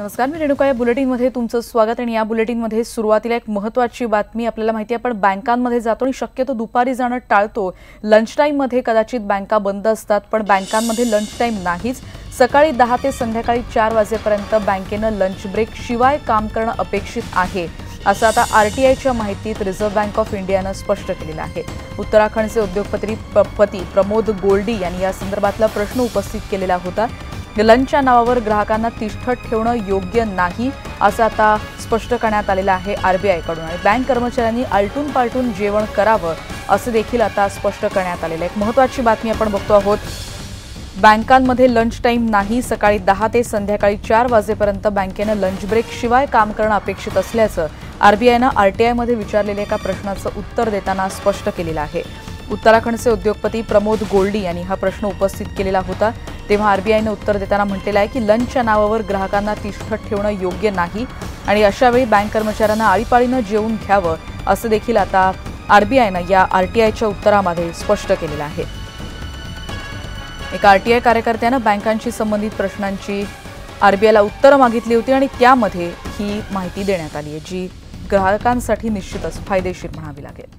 नमस्कार मी रेणुका या बुलेटिनमध्ये तुमचं स्वागत आणि या बुलेटिनमध्ये सुरुवातीला एक महत्वाची बातमी आपल्याला माहिती आहे. आपण बँकांमध्ये जातो आणि शक्यतो दुपारी जाणं टाळतो. लंच टाईममध्ये कदाचित बँका बंद असतात पण बँकांमध्ये लंच टाईम नाहीच. सकाळी दहा ते संध्याकाळी चार वाजेपर्यंत बँकेनं लंच ब्रेक शिवाय काम करणं अपेक्षित आहे असं आता आरटीआयच्या माहितीत रिझर्व्ह बँक ऑफ इंडियानं स्पष्ट केलेलं आहे. उत्तराखंडचे उद्योगपती प- पती प्रमोद गोल्डी यांनी या संदर्भातला प्रश्न उपस्थित केलेला होता. लंचच्या नावावर ग्राहकांना तिष्ठत ठेवणं योग्य नाही असं आता स्पष्ट करण्यात आलेलं आहे आरबीआयकडून आणि बँक कर्मचाऱ्यांनी आलटून पालटून जेवण करावं असं देखील आता स्पष्ट करण्यात आलेलं आहे. एक महत्वाची बातमी आपण बघतो आहोत. बँकांमध्ये लंच टाईम नाही सकाळी दहा ते संध्याकाळी चार वाजेपर्यंत बँकेनं लंच ब्रेक शिवाय काम करणं अपेक्षित असल्याचं आरबीआयनं आरटीआयमध्ये विचारलेल्या एका प्रश्नाचं उत्तर देताना स्पष्ट केलेलं आहे. उत्तराखंडचे उद्योगपती प्रमोद गोल्डी यांनी हा प्रश्न उपस्थित केलेला होता. तेव्हा आरबीआयनं उत्तर देताना म्हटलेलं आहे की लंचच्या नावावर ग्राहकांना तिष्ठत ठेवणं योग्य नाही आणि अशावेळी बँक कर्मचाऱ्यांना आळीपाळीनं जेवून घ्यावं असं देखील आता आरबीआयनं या आरटीआयच्या उत्तरामध्ये स्पष्ट केलेलं आहे. एका आरटीआय कार्यकर्त्यानं बँकांशी संबंधित प्रश्नांची आरबीआयला उत्तरं मागितली होती आणि त्यामध्ये ही माहिती देण्यात आली आहे जी ग्राहकांसाठी निश्चितच फायदेशीर म्हणावी लागेल.